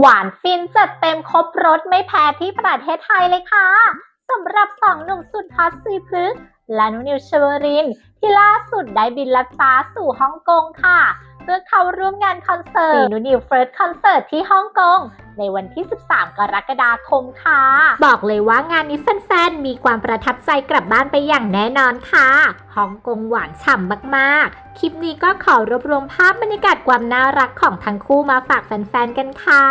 หวานฟินจัดเต็มครบรสไม่แพ้ที่ประเทศไทยเลยค่ะสำหรับสองหนุ่มสุดฮอตซีพึกและนุนิวชวริน ที่ล่าสุดได้บินลัดฟ้าสู่ฮ่องกงค่ะ เพื่อเข้าร่วมงานคอนเสิร์ตนุนิวเฟิร์สคอนเสิร์ตที่ฮ่องกงในวันที่ 13 กรกฎาคมค่ะ บอกเลยว่างานนี้แฟนๆ มีความประทับใจกลับบ้านไปอย่างแน่นอนค่ะฮ่องกงหวานฉ่ำมากๆ คลิปนี้ก็ขอรวบรวมภาพบรรยากาศความน่ารักของทั้งคู่มาฝากแฟนๆ กันค่ะ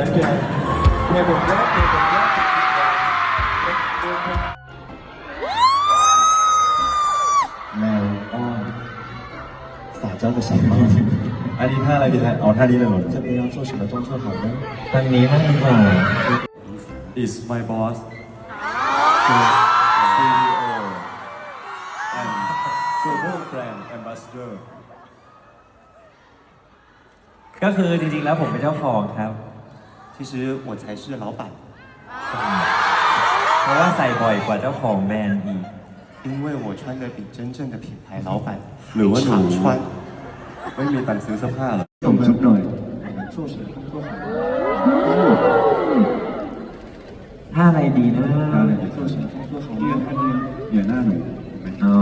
แล้วแกแกบอกว่าแกบอกว่า แมวอ้อน撒娇的小猫。อันนี้ท่าอะไรดีท่าเอาท่านี้เลยเหรอ这边要做什么动作好呢？ ทางนี้มั่งดีกว่า Is my boss CEO and global brand ambassador ก็คือจริงๆแล้วผมเป็นเจ้าของครับ 其实我才是老板， เพราะว่าใส่บ่อยกว่าเจ้าของแบรนด์อีก 因为我穿的比真正的品牌老板หรือว่าหนู穿ไม่มีตังค์ซื้อเสื้อผ้าเหรอส่งชุดหน่อย做什么工作好呢 ถ้าอะไรดีนะ ท่าอะไร做什么工作好呢ท่านี้เหนือหน้าหนู อ๋อ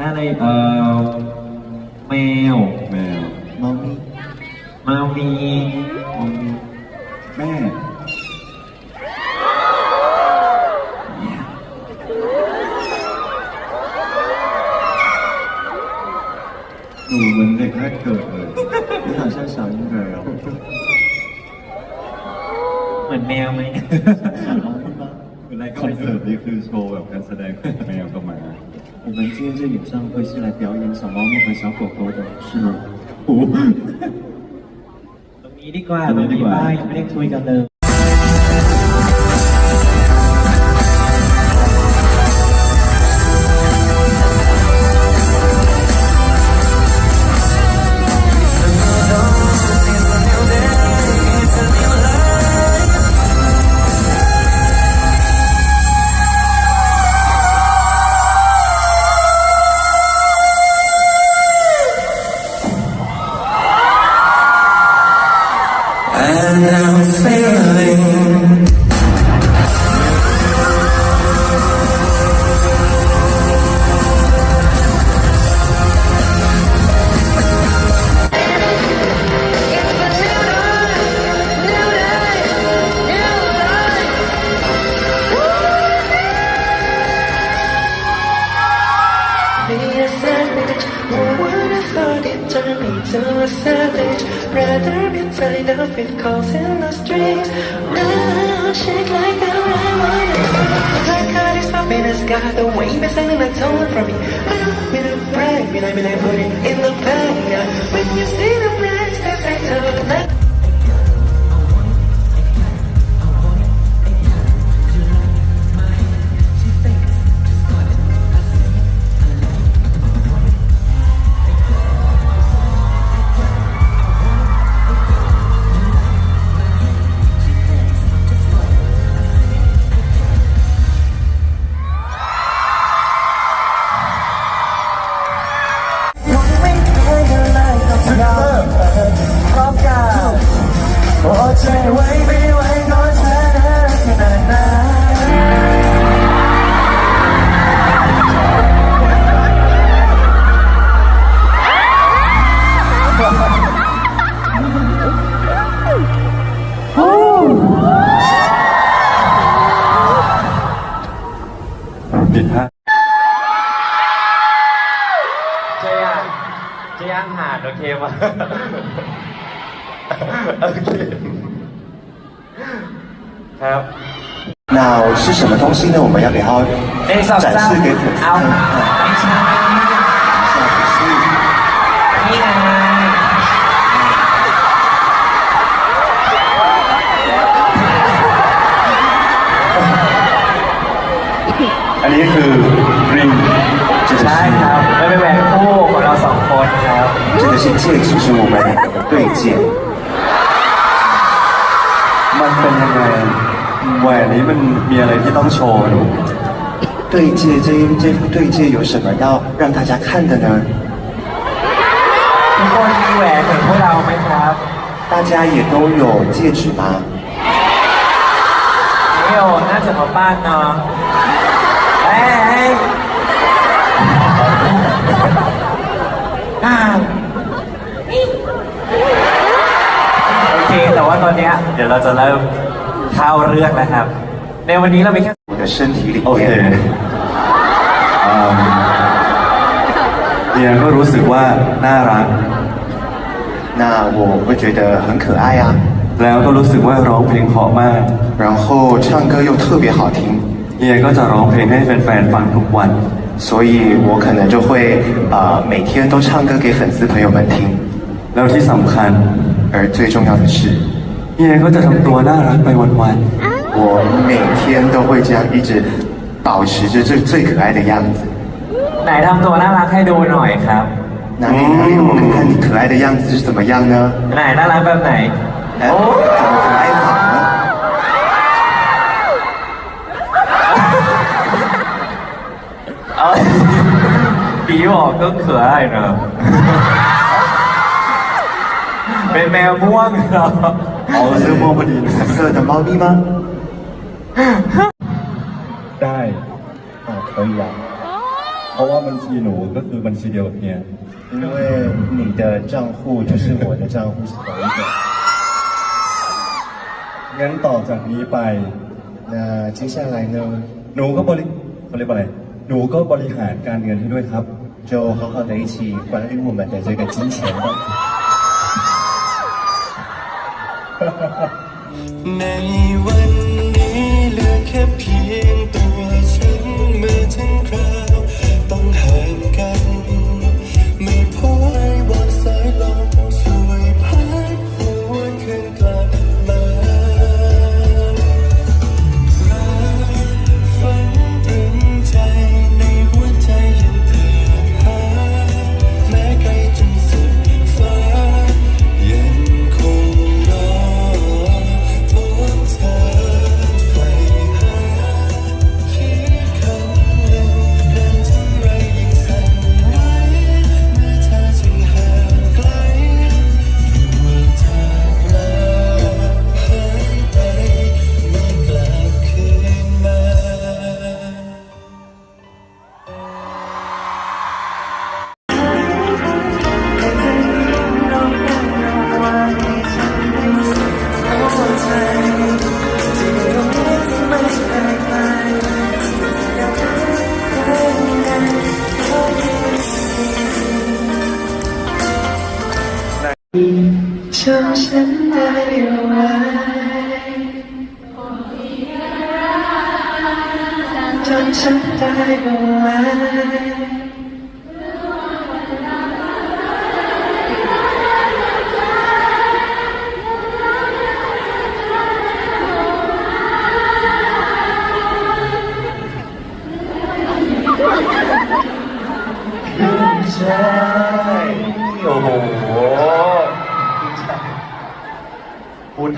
ถ้าอะไรเอ่อแมวแมว猫咪มามี 天这演唱会是来表演小猫咪和小狗狗的，是吗？ โอ้โห ตรงนี้ดีกว่า ตรงนี้ดีกว่า บ้านยังไม่ได้คุยกันเลย tied with calls in the streets. Round, shake like a rainbow. Like God is popping the sky, the way you're sending a tone from me. Brag, but I mean I put it างหาดโอเคไหม โอเคครับ 那是什么东西呢？我们要给它 หนึ่งสอง 展 สาม 示给粉丝 เอา 看。 ไม่ใช่นี่ไง อันนี้คือ 这个是戒指，是我们两个的对戒。มันเป็นยังไงแหวนนี้มันมีอะไรที่ต้องโชว์หนู 对戒这这副对戒有什么要让大家看的呢？ ทุกคนมีแหวนเหมือนพวกเราไหมครับ 大家也都有戒指吗？ นิโอน่าจะมาบ้ แต่ว่าตอนเนี้ยเดี๋ยวเราจะเริ่มเข้าเรื่องแล้วครับ ในวันนี้เรามีแค่ 我的身体里 โอเค 面，อืมเดียก็รู้สึกว่าน่ารัก 那我会觉得很可爱啊， แล้วก็รู้สึกว่าร้องเพลงเพราะมาก 然后唱歌又特别好听， เดียก็จะร้องเพลงให้แฟนๆฟังทุกวัน 所以我可能就会呃每天都唱歌给粉丝朋友们听。 แล้วที่สำคัญ 而最重要的是， เดียก็จะทำตัวน่ารักไปวัน 我每天都会这样一直保持着这最可爱的样子。 ไหนทำตัวน่ารักให้ดูหน่อยครับ 哪里哪里，我看看你可爱的样子是怎么样呢？ ไหนน่ารักแบบไหน 哎，怎么可爱法呢？ เอ้ย比我更可爱呢 เป็นแมวม่วงเหรอ ๆเอาเสื้อม่วงพอดีนะ 彩色的猫咪吗？ ได้อ่า可以啊เพราะว่าบัญชีหนูก็คือบัญชีเดียวกับเฮีย 因为你的账户就是我的账户是同一个。 งั้นต่อจากนี้ไป 那接下来呢， หนูก็บริเขาเรียกว่าอะไร หนูก็บริหารการเงินให้ด้วยครับ 就好好的一起管理我们的这个金钱吧。 ในวันนี้เหลือแค่เพียง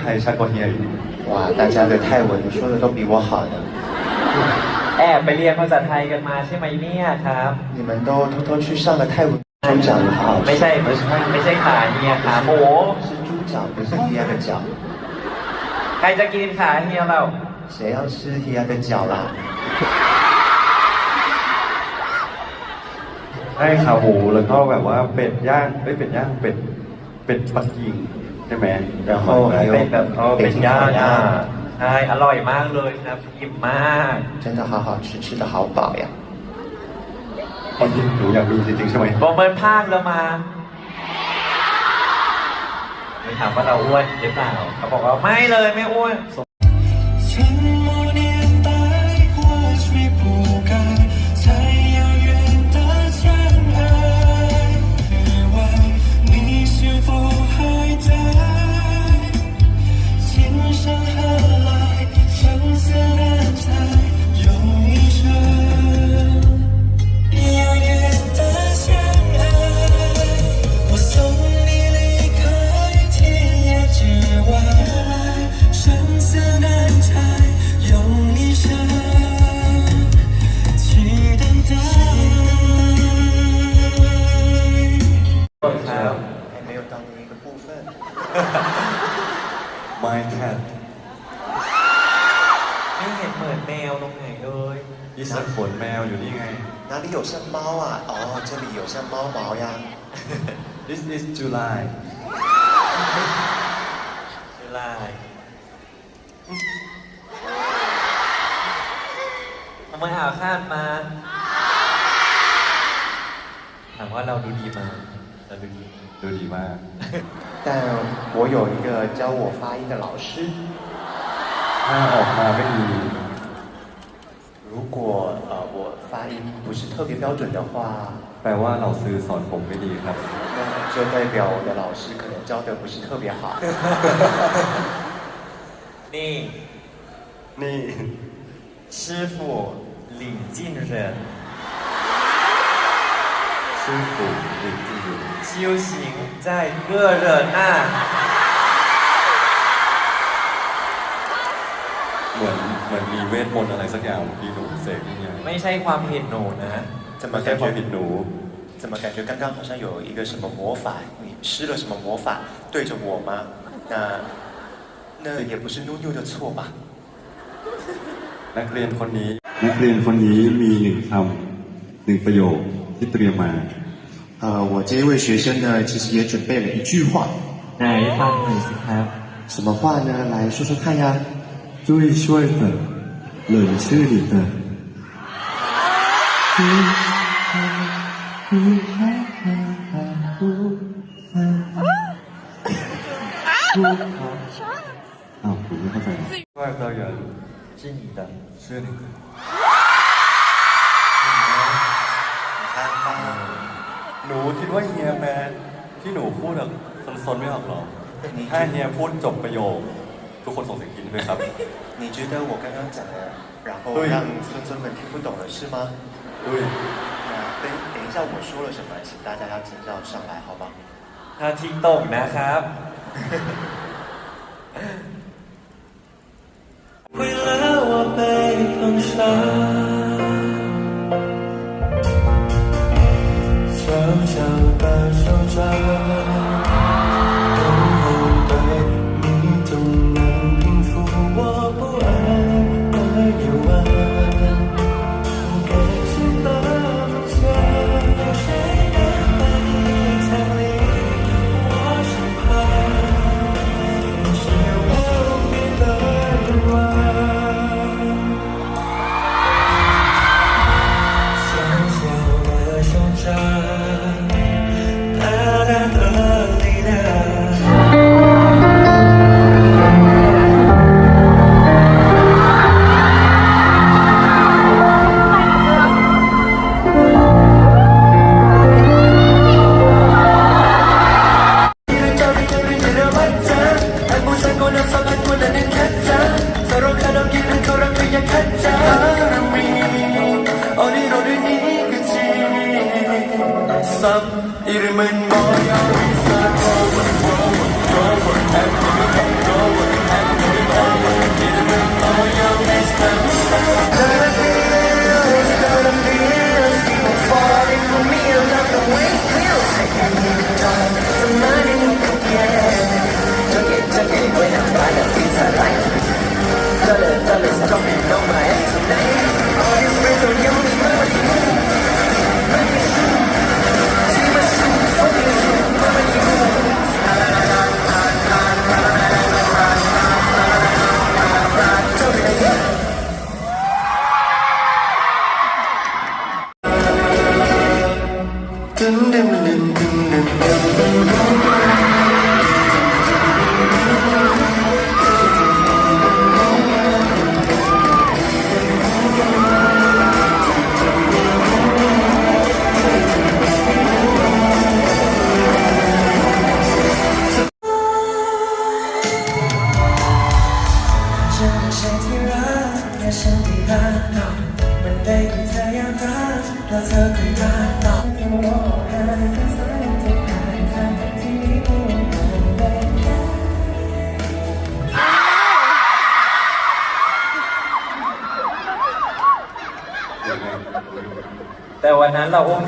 พูดไทยชัดกว่าเฮียอีก 哇，大家的泰文说的都比我好呢， แอบไปเรียนภาษาไทยกันมาใช่ไหมเนี่ยครับ 你们都偷偷去上了泰文。猪长得好好 ไม่ 吃， ใช่ไม่ใช่ไม่ใช่ขาเฮียขาหมู 是猪脚，不是黑鸭的脚。 ใครจะกินขาเฮียเรา 谁要吃黑鸭的脚啦？ ได้ขาหมูแล้วก็แบบว่าเป็ดย่างไม่เป็ดย่างเป็ดเป็ดปักกิ่งใ ช่ไหม 然后还有 เป็นแบบ 北 เป็น 京 ย่าง 烤 อ่ะ 鸭， ใช่อร่อยมากเลยครับอิ่มมาก 真的好好吃，吃的好饱呀。 จริงๆหนูอยากมีจริงๆใช่ไหม บอกเมินภาคแล้วมาไม่ถามว่าเราอ้วนหรือเปล่าเขาบอกว่าไม่เลยไม่อ้วน ทำไมหาคาดมา ถามว่าเราดูดีมาเราดูดี ดูดีมาก 但我有一个教我发音的老师， ถ้าออกมาไม่ดี 如果呃我发音不是特别标准的话， แปลว่าเราซื้อสอนผมไม่ดีครับ 那就代表我的老师可能教的不是特别好。 นี่ นี่ 师傅 领进人 ชื่อฝูงจริง 修行在热热那 ๆเหมือนเหมือนมีเวทมนต์อะไรสักอย่างที่หนูเสกนี่ไง ไม่ใช่ความผิดหนูนะ 怎么 ไม่ใช่ 感 ความ 觉 ผิดหนู 怎么感觉刚刚好像有一个什么魔法？你施了什么魔法对着我吗？那那也不是妞妞的错吧？ นักเรียนคนนี้ นักเรียนคนนี้มีหนึ่งคำหนึ่งประโยคที่เตรียมมา 呃，我这一位学生呢，其实也准备了一句话， ไหนฟังหน่อยสิครับ 什么话呢？来说说看呀。最ช่วยเตอเหลินชื่อดีเตอ อ้าวผมไม่เข้าใจช่วยเตอเหยิน 是你的 หนึ่ง หนูคิดว่าเฮียแมนที่หนูพูดแบบซนๆไม่ออกหรอถ้าเฮียพูดจบประโยค ทุกคนส่งเสียงกินด้วยครับ 你觉得我刚刚讲的，然后对让孙孙们听不懂了是吗？ อุ้ย 那等等一下我说了什么，请大家要紧照上来，好吗？ ถ้าทิ้งตกนะครับ 为了我被碰伤，小 半生缠绵。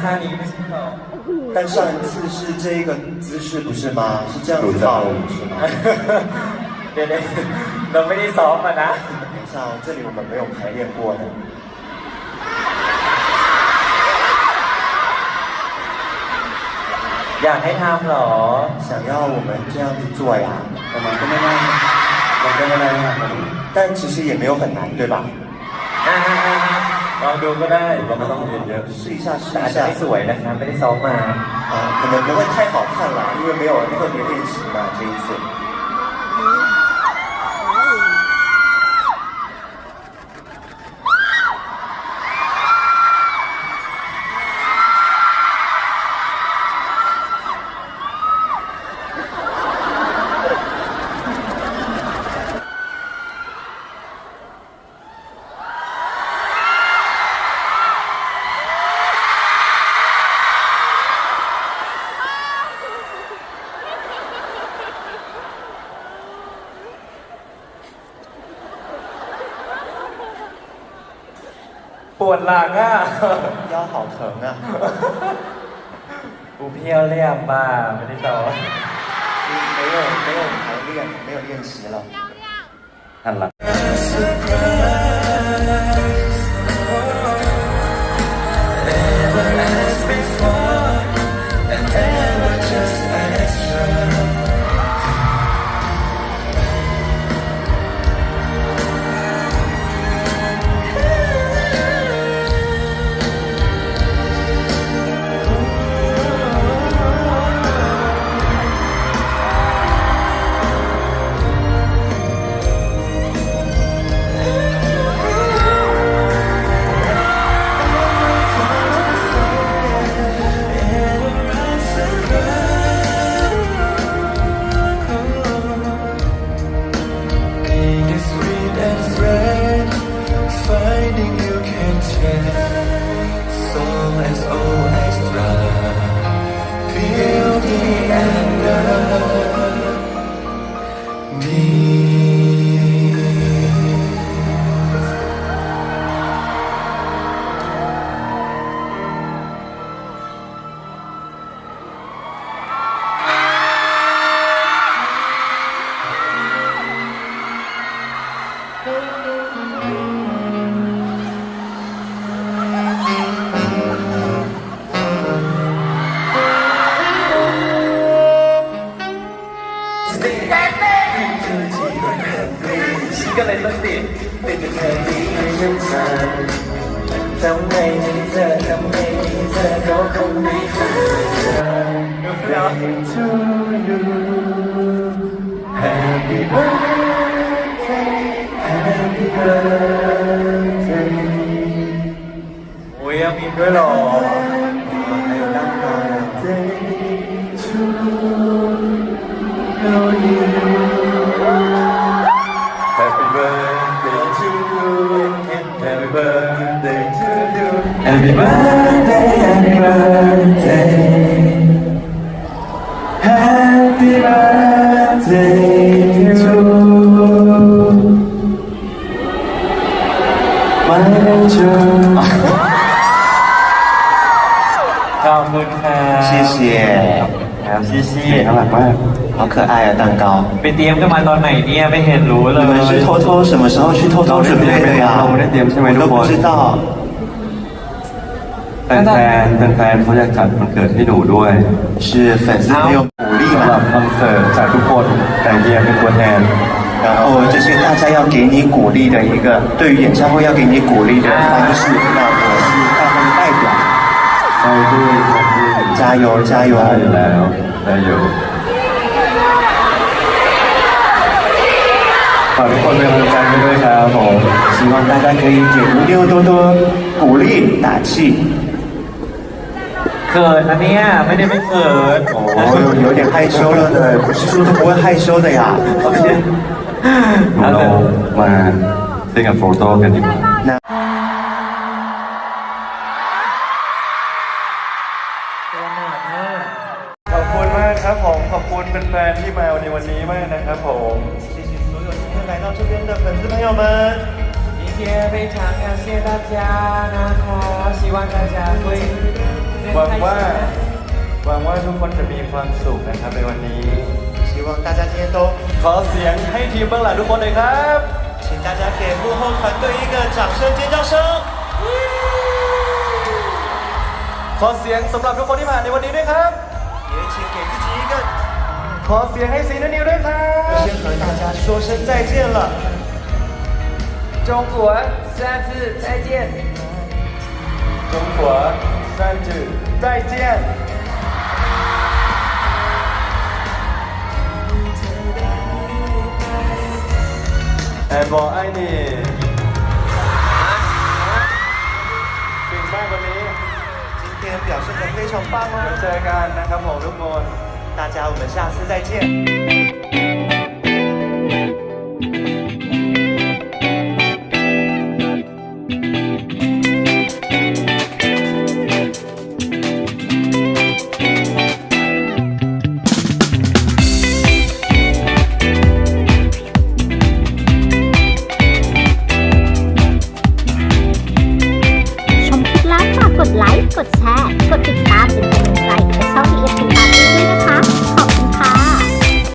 看你们镜头。但上一次是这个姿势不是吗？是这样子跳舞是吗？对对，我没得扫嘛呢。等一下，这里我们没有排练过呢。อยากให้ทำเหรอ想要我们这样子做呀？我们跟慢慢，我们跟慢慢，但其实也没有很难，对吧？ อ่าลองดูก็ได้เราไม่ต้องเรียนเยอะ 试一下，试 แต่อาจ 一 จะ 下 ไม่สวยนะครับไม่ได้ซ้อมมา 啊，可能不会太好看啦，因为没有特别练习嘛，这一次。 หลังอ่ะ 腰好疼啊！ กูเพี้ยวเรียบบ้าไม่ได้ซ้อม 没有没有排练，没有练习了。 หันหลัง always, always. Feel the anger. ที่ฉันสั่นทำไงที่เธอทำไงที่เธอก็คงไม่ฟัง to you. Happy birthday, happy birthday. โอ้ยยังมีด้วย Happy birthday, happy birthday. Happy birthday to my angel. ขอบคุณครับ 谢谢， ครับชิชิ น่ารักมาก 好可爱啊，蛋糕。 ไปเตรียมกันมาตอนไหนเนี่ยไม่เห็นรู้เล 你 ย 们是偷偷什么时候去偷偷准备的呀？我们在点是没我都录过不知道。 แฟนๆแฟนๆเขาอยากจัดวันเกิดให้หนูด้วย 是粉丝朋友鼓励 สำหรับ 嘛， คอนเสิร์ตจากทุกคนแต่เฮียเป็นตัวแทน 然后这是大家要给你鼓励的一个，对于演唱会要给你鼓励的方式。那我是大会代表， ใช่ด้วยใช่ด้วย 加油加油！ ได้อยู่แล้วได้อยู่ฝากทุกคนเป็นกำลังใจให้ด้วยครับผม 希望大家可以给卢六多多鼓励打气。 เขินนะเนี่ยไม่ได้ไม่เขิน 哦，有点害羞了呢，不是说都不会害羞的呀。 โอเค เรามาเล่นกับโฟโต้กันดีกว่า 那 ตัวหนักมาก ขอบคุณมากครับผม ขอบคุณแฟนๆที่มาในวันนี้มากนะครับผม 谢谢所有今天来到这边的粉丝朋友们。今天非常感谢大家นะคะ希望大家会 หวังว่าหวังว่าทุกคนจะมีความสุขนะครับในวันนี้ 希望大家今天都， ขอเสียงให้ทีมเบื้องหลังทุกคนเลยครับ 请大家给幕后团队一个掌声尖叫声。 ขอเสียงสำหรับทุกคนที่มาในวันนี้ด้วยครับ 也请 请给自己一个， ขอเสียงให้สีนนิวด้วยครับ 先和大家说声再见了。中国三次再见中国 三次再见แอนบอกไอ้นี่เก่งมากวันนี้ 今天表现的非常棒 เดี๋ยว 哦， เจอกันนะครับผมทุกคน 大家我们下次再见。